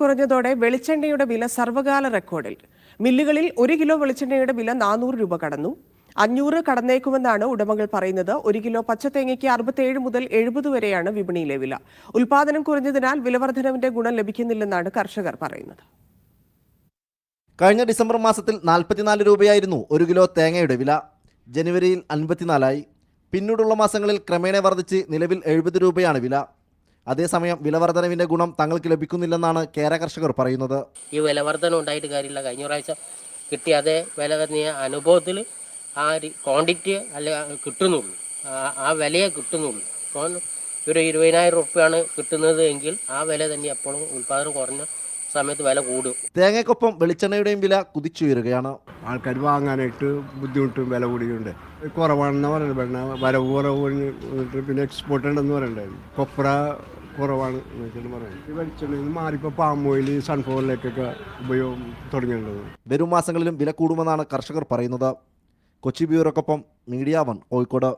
കുറഞ്ഞതോടെ വെളിച്ചെണ്ണയുടെ വില സർവകാല റെക്കോർഡിൽ. മില്ലുകളിൽ ഒരു കിലോ വെളിച്ചെണ്ണയുടെ വില നാനൂറ് രൂപ കടന്നു. അഞ്ഞൂറ് കടന്നേക്കുമെന്നാണ് ഉടമകൾ പറയുന്നത്. ഒരു കിലോ പച്ചത്തേങ്ങയ്ക്ക് അറുപത്തേഴ് മുതൽ എഴുപത് വരെയാണ് വിപണിയിലെ വില. ഉൽപാദനം കുറഞ്ഞതിനാൽ വിലവർദ്ധനവിന്റെ ഗുണം ലഭിക്കുന്നില്ലെന്നാണ് കർഷകർ പറയുന്നത്. കഴിഞ്ഞ ഡിസംബർ മാസത്തിൽ നാൽപ്പത്തിനാല് രൂപയായിരുന്നു ഒരു കിലോ തേങ്ങയുടെ വില. ജനുവരിയിൽ അൻപത്തിനാലായി. പിന്നീടുള്ള മാസങ്ങളിൽ ക്രമേണ വർദ്ധിച്ച് നിലവിൽ എഴുപത് രൂപയാണ് വില. അതേസമയം വിലവർധനവിന്റെ ഗുണം തങ്ങൾക്ക് ലഭിക്കുന്നില്ലെന്നാണ് കേര കർഷകർ പറയുന്നത്. ഈ വിലവർധന ഉണ്ടായിട്ട് കാര്യമില്ല. കഴിഞ്ഞ പ്രാവശ്യം കിട്ടിയ അതേ വില തന്നെയ അനുഭവത്തിൽ ആ ക്വാണ്ടിറ്റി അല്ല കിട്ടുന്നുള്ളൂ. ആ- വിലയെ കിട്ടുന്നുള്ളൂ. ഇപ്പോൾ ഒരു ഇരുപതിനായിരം റുപ്യാണ് കിട്ടുന്നത് എങ്കിൽ ആ വില തന്നെ എപ്പോഴും ഉൽപ്പാദനം കുറഞ്ഞ സമയത്ത് വില കൂടും. തേങ്ങയ്ക്കൊപ്പം വെളിച്ചെണ്ണയുടെയും വില കുതിച്ചുയരുകയാണ്. ആൾക്കാർ വാങ്ങാനായിട്ട് ബുദ്ധിമുട്ടും വില കൂടിയുണ്ട് കുറവാണെന്ന് പറയുന്നത് വെണ്ണ വരവ് കുറവ് പിന്നെ എക്സ്പോർട്ട് ഉണ്ടെന്ന് പറയണ്ടായിരുന്നു. കൊപ്ര കുറവാണ് എന്നൊക്കെയാണ് പറയുന്നത്. ഈ വെളിച്ചെണ്ണയിൽ നിന്ന് മാറിപ്പോൾ പാം ഓയിൽ സൺഫ്ലവറിലേക്കൊക്കെ ഉപയോഗം തുടങ്ങിയിട്ടുള്ളത്. വരും മാസങ്ങളിലും വില കൂടുമെന്നാണ് കർഷകർ പറയുന്നത്. കൊച്ചി ബ്യൂറോക്കൊപ്പം മീഡിയ വൺ കോഴിക്കോട്.